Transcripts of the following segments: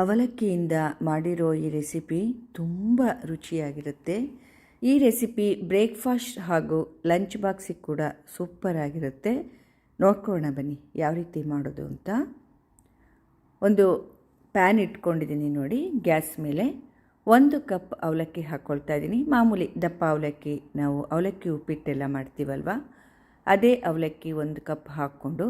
ಅವಲಕ್ಕಿಯಿಂದ ಮಾಡಿರೋ ಈ ರೆಸಿಪಿ ತುಂಬ ರುಚಿಯಾಗಿರುತ್ತೆ. ಈ ರೆಸಿಪಿ ಬ್ರೇಕ್ಫಾಸ್ಟ್ ಹಾಗೂ ಲಂಚ್ ಬಾಕ್ಸಿಗೆ ಕೂಡ ಸೂಪರ್ ಆಗಿರುತ್ತೆ. ನೋಡ್ಕೊಳ್ಳೋಣ ಬನ್ನಿ, ಯಾವ ರೀತಿ ಮಾಡೋದು ಅಂತ. ಒಂದು ಪ್ಯಾನ್ ಇಟ್ಕೊಂಡಿದ್ದೀನಿ ನೋಡಿ, ಗ್ಯಾಸ್ ಮೇಲೆ. ಒಂದು ಕಪ್ ಅವಲಕ್ಕಿ ಹಾಕ್ಕೊಳ್ತಾ ಇದ್ದೀನಿ. ಮಾಮೂಲಿ ದಪ್ಪ ಅವಲಕ್ಕಿ, ನಾವು ಅವಲಕ್ಕಿ ಉಪ್ಪಿಟ್ಟೆಲ್ಲ ಮಾಡ್ತೀವಲ್ವ? ಅದೇ ಅವಲಕ್ಕಿ ಒಂದು ಕಪ್ ಹಾಕ್ಕೊಂಡು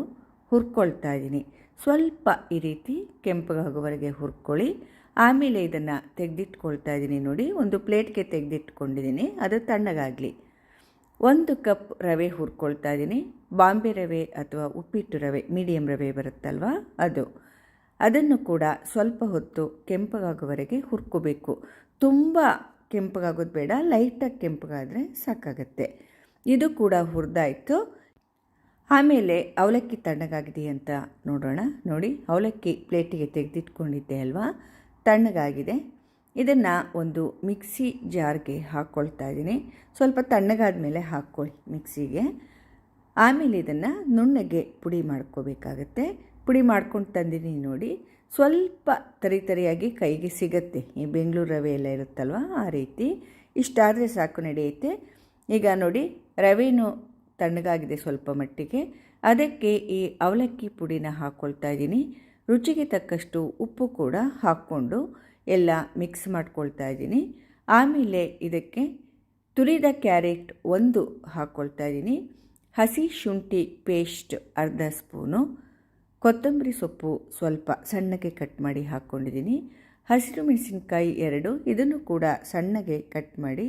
ಹುರ್ಕೊಳ್ತಾ ಇದ್ದೀನಿ. ಸ್ವಲ್ಪ ಈ ರೀತಿ ಕೆಂಪಗಾಗುವವರೆಗೆ ಹುರ್ಕೊಳ್ಳಿ. ಆಮೇಲೆ ಇದನ್ನು ತೆಗೆದಿಟ್ಕೊಳ್ತಾ ಇದ್ದೀನಿ ನೋಡಿ. ಒಂದು ಪ್ಲೇಟ್ಗೆ ತೆಗೆದಿಟ್ಕೊಂಡಿದ್ದೀನಿ. ಅದು ತಣ್ಣಗಾಗಲಿ. ಒಂದು ಕಪ್ ರವೆ ಹುರ್ಕೊಳ್ತಾ ಇದ್ದೀನಿ. ಬಾಂಬೆ ರವೆ ಅಥವಾ ಉಪ್ಪಿಟ್ಟು ರವೆ, ಮೀಡಿಯಂ ರವೆ ಬರುತ್ತಲ್ವ? ಅದು. ಅದನ್ನು ಕೂಡ ಸ್ವಲ್ಪ ಹೊತ್ತು ಕೆಂಪಗಾಗುವವರೆಗೆ ಹುರ್ಕೋಬೇಕು. ತುಂಬ ಕೆಂಪಗಾಗೋದು ಬೇಡ, ಲೈಟಾಗಿ ಕೆಂಪಗಾದರೆ ಸಾಕಾಗತ್ತೆ. ಇದು ಕೂಡ ಹುರಿದಾಯಿತು. ಆಮೇಲೆ ಅವಲಕ್ಕಿ ತಣ್ಣಗಾಗಿದೆ ಅಂತ ನೋಡೋಣ. ನೋಡಿ, ಅವಲಕ್ಕಿ ಪ್ಲೇಟಿಗೆ ತೆಗೆದಿಟ್ಕೊಂಡಿದ್ದೆ ಅಲ್ವಾ? ತಣ್ಣಗಾಗಿದೆ. ಇದನ್ನು ಒಂದು ಮಿಕ್ಸಿ ಜಾರ್ಗೆ ಹಾಕ್ಕೊಳ್ತಾ ಇದ್ದೀನಿ. ಸ್ವಲ್ಪ ತಣ್ಣಗಾದ ಮೇಲೆ ಹಾಕ್ಕೊಳ್ಳಿ ಮಿಕ್ಸಿಗೆ. ಆಮೇಲೆ ಇದನ್ನು ನುಣ್ಣಗೆ ಪುಡಿ ಮಾಡ್ಕೋಬೇಕಾಗತ್ತೆ. ಪುಡಿ ಮಾಡ್ಕೊಂಡು ತಂದಿದ್ದೀನಿ ನೋಡಿ. ಸ್ವಲ್ಪ ತರಿ ತರಿಯಾಗಿ ಕೈಗೆ ಸಿಗತ್ತೆ. ಈ ಬೆಂಗಳೂರು ರವೆ ಎಲ್ಲ ಇರುತ್ತಲ್ವ? ಆ ರೀತಿ. ಇಷ್ಟಾದರೆ ಸಾಕು ನಡೆಯುತ್ತೆ. ಈಗ ನೋಡಿ, ರವೆನೂ ತಣ್ಣಗಾಗಿದೆ ಸ್ವಲ್ಪ ಮಟ್ಟಿಗೆ. ಅದಕ್ಕೆ ಈ ಅವಲಕ್ಕಿ ಪುಡಿನ ಹಾಕ್ಕೊಳ್ತಾ ಇದ್ದೀನಿ. ರುಚಿಗೆ ತಕ್ಕಷ್ಟು ಉಪ್ಪು ಕೂಡ ಹಾಕ್ಕೊಂಡು ಎಲ್ಲ ಮಿಕ್ಸ್ ಮಾಡ್ಕೊಳ್ತಾ ಇದ್ದೀನಿ. ಆಮೇಲೆ ಇದಕ್ಕೆ ತುರಿದ ಕ್ಯಾರೆಟ್ ಒಂದು ಹಾಕ್ಕೊಳ್ತಾ ಇದ್ದೀನಿ. ಹಸಿ ಶುಂಠಿ ಪೇಸ್ಟ್ ಅರ್ಧ ಸ್ಪೂನು. ಕೊತ್ತಂಬರಿ ಸೊಪ್ಪು ಸ್ವಲ್ಪ ಸಣ್ಣಗೆ ಕಟ್ ಮಾಡಿ ಹಾಕ್ಕೊಂಡಿದ್ದೀನಿ. ಹಸಿರು ಮೆಣಸಿನ್ಕಾಯಿ ಎರಡು, ಇದನ್ನು ಕೂಡ ಸಣ್ಣಗೆ ಕಟ್ ಮಾಡಿ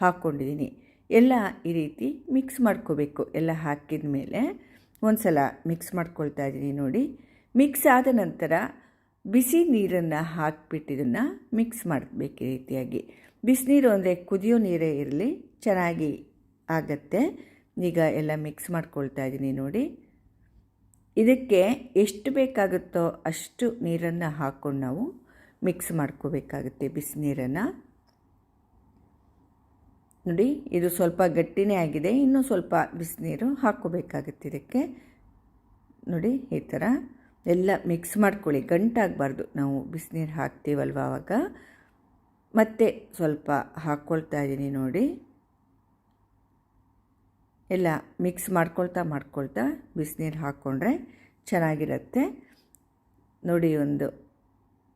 ಹಾಕ್ಕೊಂಡಿದ್ದೀನಿ. ಎಲ್ಲ ಈ ರೀತಿ ಮಿಕ್ಸ್ ಮಾಡ್ಕೋಬೇಕು, ಎಲ್ಲ ಹಾಕಿದ ಮೇಲೆ ಒಂದು ಸಲ ಮಿಕ್ಸ್ ಮಾಡ್ಕೊಳ್ತಾ ಇದ್ದೀನಿ ನೋಡಿ. ಮಿಕ್ಸ್ ಆದ ನಂತರ ಬಿಸಿ ನೀರನ್ನು ಹಾಕಿಬಿಟ್ಟು ಇದನ್ನು ಮಿಕ್ಸ್ ಮಾಡಬೇಕು ಈ ರೀತಿಯಾಗಿ. ಬಿಸಿನೀರು ಅಂದರೆ ಕುದಿಯೋ ನೀರೇ ಇರಲಿ, ಚೆನ್ನಾಗಿ ಆಗತ್ತೆ. ಈಗ ಎಲ್ಲ ಮಿಕ್ಸ್ ಮಾಡ್ಕೊಳ್ತಾ ಇದ್ದೀನಿ ನೋಡಿ. ಇದಕ್ಕೆ ಎಷ್ಟು ಬೇಕಾಗುತ್ತೋ ಅಷ್ಟು ನೀರನ್ನು ಹಾಕ್ಕೊಂಡು ನಾವು ಮಿಕ್ಸ್ ಮಾಡ್ಕೋಬೇಕಾಗುತ್ತೆ ಬಿಸಿನೀರನ್ನು ನೋಡಿ, ಇದು ಸ್ವಲ್ಪ ಗಟ್ಟಿನೇ ಆಗಿದೆ. ಇನ್ನೂ ಸ್ವಲ್ಪ ಬಿಸಿನೀರು ಹಾಕ್ಕೋಬೇಕಾಗುತ್ತೆ ಇದಕ್ಕೆ. ನೋಡಿ, ಈ ಥರ ಎಲ್ಲ ಮಿಕ್ಸ್ ಮಾಡ್ಕೊಳ್ಳಿ. ಗಂಟಾಗಬಾರ್ದು. ನಾವು ಬಿಸಿನೀರು ಹಾಕ್ತೀವಲ್ವ ಆವಾಗ ಮತ್ತೆ ಸ್ವಲ್ಪ ಹಾಕ್ಕೊಳ್ತಾ ಇದ್ದೀನಿ ನೋಡಿ. ಎಲ್ಲ ಮಿಕ್ಸ್ ಮಾಡ್ಕೊಳ್ತಾ ಮಾಡ್ಕೊಳ್ತಾ ಬಿಸಿನೀರು ಹಾಕ್ಕೊಂಡ್ರೆ ಚೆನ್ನಾಗಿರುತ್ತೆ. ನೋಡಿ, ಒಂದು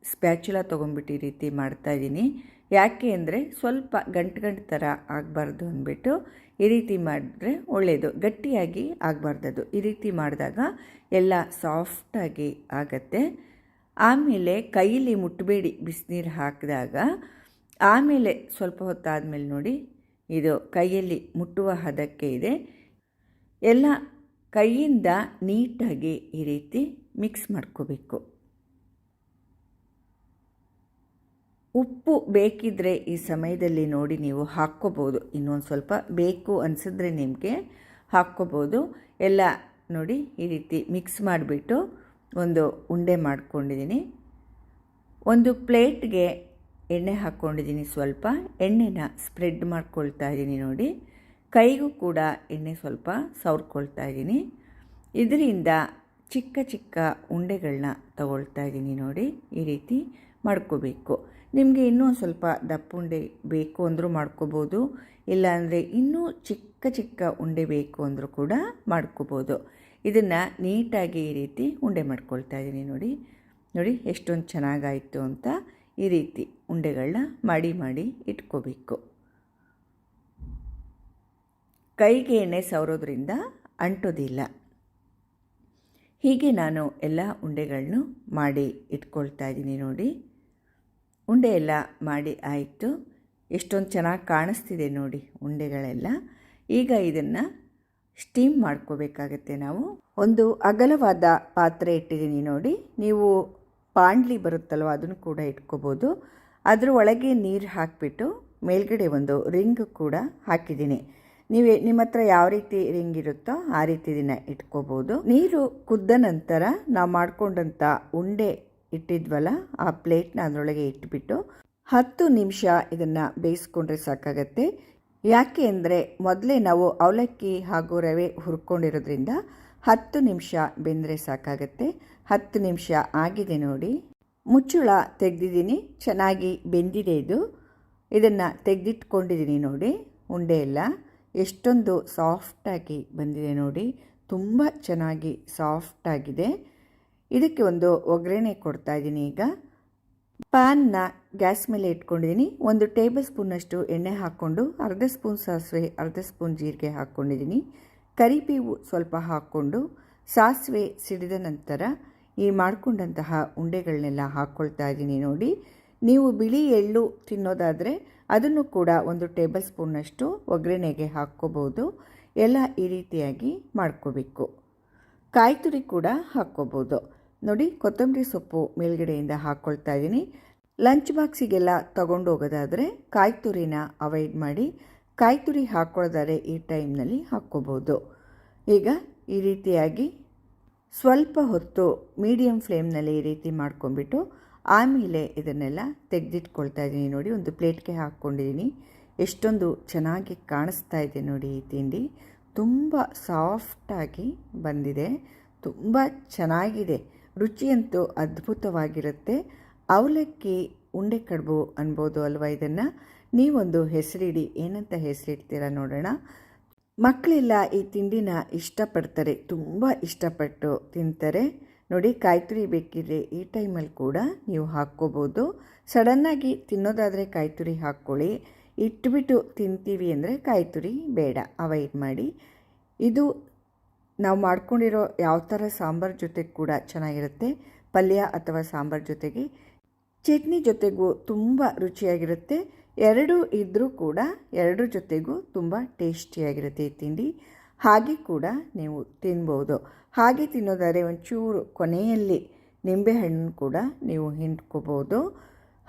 ಸ್ಪ್ಯಾಚುಲ ತೊಗೊಂಬಿಟ್ಟು ಈ ರೀತಿ ಮಾಡ್ತಾಯಿದ್ದೀನಿ ಯಾಕೆ ಅಂದರೆ ಸ್ವಲ್ಪ ಗಂಟು ಗಂಟು ಥರ ಆಗಬಾರ್ದು ಅಂದ್ಬಿಟ್ಟು ಈ ರೀತಿ ಮಾಡಿದ್ರೆ ಒಳ್ಳೆಯದು, ಗಟ್ಟಿಯಾಗಿ ಆಗಬಾರ್ದದು. ಈ ರೀತಿ ಮಾಡಿದಾಗ ಎಲ್ಲ ಸಾಫ್ಟಾಗಿ ಆಗತ್ತೆ. ಆಮೇಲೆ ಕೈಯಲ್ಲಿ ಮುಟ್ಟಬೇಡಿ ಬಿಸಿನೀರು ಹಾಕಿದಾಗ. ಆಮೇಲೆ ಸ್ವಲ್ಪ ಹೊತ್ತಾದಮೇಲೆ ನೋಡಿ, ಇದು ಕೈಯಲ್ಲಿ ಮುಟ್ಟುವ ಹದಕ್ಕೆ ಇದೆ. ಎಲ್ಲ ಕೈಯಿಂದ ನೀಟಾಗಿ ಈ ರೀತಿ ಮಿಕ್ಸ್ ಮಾಡ್ಕೋಬೇಕು. ಉಪ್ಪು ಬೇಕಿದ್ದರೆ ಈ ಸಮಯದಲ್ಲಿ ನೋಡಿ ನೀವು ಹಾಕ್ಕೋಬೋದು. ಇನ್ನೊಂದು ಸ್ವಲ್ಪ ಬೇಕು ಅನಿಸಿದ್ರೆ ನಿಮಗೆ ಹಾಕ್ಕೋಬೋದು. ಎಲ್ಲ ನೋಡಿ ಈ ರೀತಿ ಮಿಕ್ಸ್ ಮಾಡಿಬಿಟ್ಟು ಒಂದು ಉಂಡೆ ಮಾಡ್ಕೊಂಡಿದ್ದೀನಿ. ಒಂದು ಪ್ಲೇಟ್ಗೆ ಎಣ್ಣೆ ಹಾಕ್ಕೊಂಡಿದ್ದೀನಿ ಸ್ವಲ್ಪ. ಎಣ್ಣೆನ ಸ್ಪ್ರೆಡ್ ಮಾಡ್ಕೊಳ್ತಾ ಇದ್ದೀನಿ ನೋಡಿ. ಕೈಗೂ ಕೂಡ ಎಣ್ಣೆ ಸ್ವಲ್ಪ ಸವರ್ಕೊಳ್ತಾ ಇದ್ದೀನಿ. ಇದರಿಂದ ಚಿಕ್ಕ ಚಿಕ್ಕ ಉಂಡೆಗಳನ್ನ ತಗೊಳ್ತಾ ಇದ್ದೀನಿ ನೋಡಿ. ಈ ರೀತಿ ಮಾಡ್ಕೋಬೇಕು. ನಿಮಗೆ ಇನ್ನೂ ಸ್ವಲ್ಪ ದಪ್ಪುಂಡೆ ಬೇಕು ಅಂದರೂ ಮಾಡ್ಕೋಬೋದು. ಇಲ್ಲಾಂದರೆ ಇನ್ನೂ ಚಿಕ್ಕ ಚಿಕ್ಕ ಉಂಡೆ ಬೇಕು ಅಂದರೂ ಕೂಡ ಮಾಡ್ಕೋಬೋದು. ಇದನ್ನು ನೀಟಾಗಿ ಈ ರೀತಿ ಉಂಡೆ ಮಾಡ್ಕೊಳ್ತಾ ಇದ್ದೀನಿ ನೋಡಿ. ನೋಡಿ ಎಷ್ಟೊಂದು ಚೆನ್ನಾಗಾಯಿತು ಅಂತ ಈ ರೀತಿ ಉಂಡೆಗಳನ್ನ ಮಾಡಿ ಮಾಡಿ ಇಟ್ಕೋಬೇಕು. ಕೈಗೆ ಎಣ್ಣೆ ಸವರೋದ್ರಿಂದ ಅಂಟೋದಿಲ್ಲ. ಹೀಗೆ ನಾನು ಎಲ್ಲ ಉಂಡೆಗಳನ್ನು ಮಾಡಿ ಇಟ್ಕೊಳ್ತಾ ಇದ್ದೀನಿ ನೋಡಿ. ಉಂಡೆ ಎಲ್ಲ ಮಾಡಿ ಆಯಿತು. ಎಷ್ಟೊಂದು ಚೆನ್ನಾಗಿ ಕಾಣಿಸ್ತಿದೆ ನೋಡಿ ಉಂಡೆಗಳೆಲ್ಲ. ಈಗ ಇದನ್ನು ಸ್ಟೀಮ್ ಮಾಡ್ಕೋಬೇಕಾಗತ್ತೆ ನಾವು. ಒಂದು ಅಗಲವಾದ ಪಾತ್ರೆ ಇಟ್ಟಿದ್ದೀನಿ ನೋಡಿ. ನೀವು ಪಾಂಡ್ಲಿ ಬರುತ್ತಲ್ವ ಅದನ್ನು ಕೂಡ ಇಟ್ಕೋಬೋದು. ಅದರ ಒಳಗೆ ನೀರು ಹಾಕಿಬಿಟ್ಟು ಮೇಲ್ಗಡೆ ಒಂದು ರಿಂಗ್ ಕೂಡ ಹಾಕಿದ್ದೀನಿ. ನೀವು ನಿಮ್ಮ ಹತ್ರ ಯಾವ ರೀತಿ ರಿಂಗ್ ಇರುತ್ತೋ ಆ ರೀತಿ ದಿನ ಇಟ್ಕೋಬೋದು. ನೀರು ಕುದ್ದ ನಂತರ ನಾವು ಮಾಡಿಕೊಂಡಂಥ ಉಂಡೆ ಇಟ್ಟಿದ್ವಲ್ಲ, ಆ ಪ್ಲೇಟ್ನ ಅದರೊಳಗೆ ಇಟ್ಬಿಟ್ಟು ಹತ್ತು ನಿಮಿಷ ಇದನ್ನು ಬೇಯಿಸ್ಕೊಂಡ್ರೆ ಸಾಕಾಗತ್ತೆ. ಯಾಕೆ ಅಂದರೆ ಮೊದಲೇ ನಾವು ಅವಲಕ್ಕಿ ಹಾಗೂ ರವೆ ಹುರ್ಕೊಂಡಿರೋದ್ರಿಂದ ಹತ್ತು ನಿಮಿಷ ಬೆಂದರೆ ಸಾಕಾಗತ್ತೆ. ಹತ್ತು ನಿಮಿಷ ಆಗಿದೆ ನೋಡಿ. ಮುಚ್ಚುಳ ತೆಗೆದಿದ್ದೀನಿ, ಚೆನ್ನಾಗಿ ಬೆಂದಿದೆ ಇದು. ಇದನ್ನು ತೆಗೆದಿಟ್ಕೊಂಡಿದ್ದೀನಿ ನೋಡಿ, ಉಂಡೆ ಎಲ್ಲ. ಎಷ್ಟೊಂದು ಸಾಫ್ಟಾಗಿ ಬಂದಿದೆ ನೋಡಿ. ತುಂಬ ಚೆನ್ನಾಗಿ ಸಾಫ್ಟಾಗಿದೆ ಇದಕ್ಕೆ ಒಂದು ಒಗ್ಗರಣೆ ಕೊಡ್ತಾ ಇದ್ದೀನಿ ಈಗ. ಪ್ಯಾನ್ನ ಗ್ಯಾಸ್ ಮೇಲೆ ಇಟ್ಕೊಂಡಿದ್ದೀನಿ. ಒಂದು ಟೇಬಲ್ ಸ್ಪೂನಷ್ಟು ಎಣ್ಣೆ ಹಾಕ್ಕೊಂಡು ಅರ್ಧ ಸ್ಪೂನ್ ಸಾಸಿವೆ, ಅರ್ಧ ಸ್ಪೂನ್ ಜೀರಿಗೆ ಹಾಕ್ಕೊಂಡಿದ್ದೀನಿ. ಕರಿಬೇವು ಸ್ವಲ್ಪ ಹಾಕ್ಕೊಂಡು ಸಾಸಿವೆ ಸಿಡಿದ ನಂತರ ಈ ಮಾಡಿಕೊಂಡಂತಹ ಉಂಡೆಗಳನ್ನೆಲ್ಲ ಹಾಕ್ಕೊಳ್ತಾ ಇದ್ದೀನಿ ನೋಡಿ. ನೀವು ಬಿಳಿ ಎಳ್ಳು ತಿನ್ನೋದಾದರೆ ಅದನ್ನು ಕೂಡ ಒಂದು ಟೇಬಲ್ ಸ್ಪೂನಷ್ಟು ಒಗ್ಗರಣೆಗೆ ಹಾಕ್ಕೋಬೋದು. ಎಲ್ಲ ಈ ರೀತಿಯಾಗಿ ಮಾಡ್ಕೋಬೇಕು. ಕಾಯಿ ತುರಿ ಕೂಡ ಹಾಕ್ಕೋಬೋದು. ನೋಡಿ, ಕೊತ್ತಂಬರಿ ಸೊಪ್ಪು ಮೇಲ್ಗಡೆಯಿಂದ ಹಾಕ್ಕೊಳ್ತಾ ಇದ್ದೀನಿ. ಲಂಚ್ ಬಾಕ್ಸಿಗೆಲ್ಲ ತಗೊಂಡು ಹೋಗೋದಾದರೆ ಕಾಯಿ ತುರಿನ ಅವಾಯ್ಡ್ ಮಾಡಿ ಕಾಯಿ ತುರಿ ಹಾಕ್ಕೊಳ್ಳೋದಾದ್ರೆ ಈ ಟೈಮ್ನಲ್ಲಿ ಹಾಕ್ಕೋಬೋದು. ಈಗ ಈ ರೀತಿಯಾಗಿ ಸ್ವಲ್ಪ ಹೊತ್ತು ಮೀಡಿಯಮ್ ಫ್ಲೇಮ್ನಲ್ಲಿ ಈ ರೀತಿ ಮಾಡ್ಕೊಂಬಿಟ್ಟು ಆಮೇಲೆ ಇದನ್ನೆಲ್ಲ ತೆಗೆದಿಟ್ಕೊಳ್ತಾ ಇದ್ದೀನಿ ನೋಡಿ, ಒಂದು ಪ್ಲೇಟ್ಗೆ ಹಾಕ್ಕೊಂಡಿದ್ದೀನಿ. ಎಷ್ಟೊಂದು ಚೆನ್ನಾಗಿ ಕಾಣಿಸ್ತಾ ಇದೆ ನೋಡಿ ಈ ತಿಂಡಿ. ತುಂಬ ಸಾಫ್ಟಾಗಿ ಬಂದಿದೆ. ತುಂಬ ಚೆನ್ನಾಗಿದೆ. ರುಚಿಯಂತೂ ಅದ್ಭುತವಾಗಿರುತ್ತೆ. ಅವಲಕ್ಕಿ ಉಂಡೆ ಕಡುಬು ಅನ್ಬೋದು ಅಲ್ವಾ ಇದನ್ನು? ನೀವೊಂದು ಹೆಸರಿಡಿ, ಏನಂತ ಹೆಸರಿಡ್ತೀರಾ ನೋಡೋಣ. ಮಕ್ಕಳೆಲ್ಲ ಈ ತಿಂಡಿನ ಇಷ್ಟಪಡ್ತಾರೆ, ತುಂಬ ಇಷ್ಟಪಟ್ಟು ತಿಂತಾರೆ. ನೋಡಿ ಕಾಯಿ ತುರಿ ಬೇಕಿದ್ರೆ ಈ ಟೈಮಲ್ಲಿ ಕೂಡ ನೀವು ಹಾಕ್ಕೋಬೋದು. ಸಡನ್ನಾಗಿ ತಿನ್ನೋದಾದರೆ ಕಾಯಿ ತುರಿ ಹಾಕ್ಕೊಳ್ಳಿ. ಇಟ್ಬಿಟ್ಟು ತಿಂತೀವಿ ಅಂದರೆ ಕಾಯಿ ತುರಿ ಬೇಡ ಅವಾಯ್ಡ್ ಮಾಡಿ. ಇದು ನಾವು ಮಾಡ್ಕೊಂಡಿರೋ ಯಾವ ಥರ ಸಾಂಬಾರು ಜೊತೆಗೆ ಕೂಡ ಚೆನ್ನಾಗಿರುತ್ತೆ. ಪಲ್ಯ ಅಥವಾ ಸಾಂಬಾರು ಜೊತೆಗೆ. ಚಟ್ನಿ ಜೊತೆಗೂ ತುಂಬ ರುಚಿಯಾಗಿರುತ್ತೆ. ಎರಡು ಇದ್ದರೂ ಕೂಡ ಎರಡರ ಜೊತೆಗೂ ತುಂಬ ಟೇಸ್ಟಿಯಾಗಿರುತ್ತೆ ಈ ತಿಂಡಿ. ಹಾಗೆ ಕೂಡ ನೀವು ತಿನ್ಬೋದು. ಹಾಗೆ ತಿನ್ನೋದಾದರೆ ಒಂಚೂರು ಕೊನೆಯಲ್ಲಿ ನಿಂಬೆಹಣ್ಣು ಕೂಡ ನೀವು ಹಿಂಡ್ಕೋಬೋದು.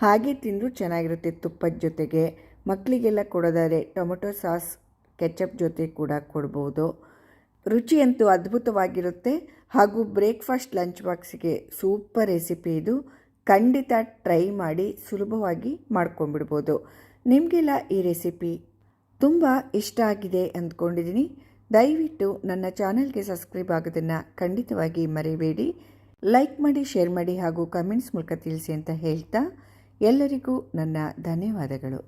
ಹಾಗೆ ತಿಂದರೂ ಚೆನ್ನಾಗಿರುತ್ತೆ ತುಪ್ಪದ ಜೊತೆಗೆ. ಮಕ್ಕಳಿಗೆಲ್ಲ ಕೊಡೋದಾದರೆ ಟೊಮೊಟೊ ಸಾಸ್, ಕೆಚಪ್ ಜೊತೆ ಕೂಡ ಕೊಡ್ಬೋದು. ರುಚಿಯಂತೂ ಅದ್ಭುತವಾಗಿರುತ್ತೆ. ಹಾಗೂ ಬ್ರೇಕ್ಫಾಸ್ಟ್ ಲಂಚ್ ಬಾಕ್ಸಿಗೆ ಸೂಪರ್ ರೆಸಿಪಿ ಇದು. ಖಂಡಿತ ಟ್ರೈ ಮಾಡಿ ಸುಲಭವಾಗಿ ಮಾಡ್ಕೊಂಡ್ಬಿಡ್ಬೋದು. ನಿಮಗೆಲ್ಲ ಈ ರೆಸಿಪಿ ತುಂಬ ಇಷ್ಟ ಆಗಿದೆ ಅಂದ್ಕೊಂಡಿದ್ದೀನಿ. ದಯವಿಟ್ಟು ನನ್ನ ಚಾನಲ್ಗೆ ಸಬ್ಸ್ಕ್ರೈಬ್ ಆಗೋದನ್ನು ಖಂಡಿತವಾಗಿ ಮರಿಬೇಡಿ. ಲೈಕ್ ಮಾಡಿ, ಶೇರ್ ಮಾಡಿ ಹಾಗೂ ಕಮೆಂಟ್ಸ್ ಮೂಲಕ ತಿಳಿಸಿ ಅಂತ ಹೇಳ್ತಾ ಎಲ್ಲರಿಗೂ ನನ್ನ ಧನ್ಯವಾದಗಳು.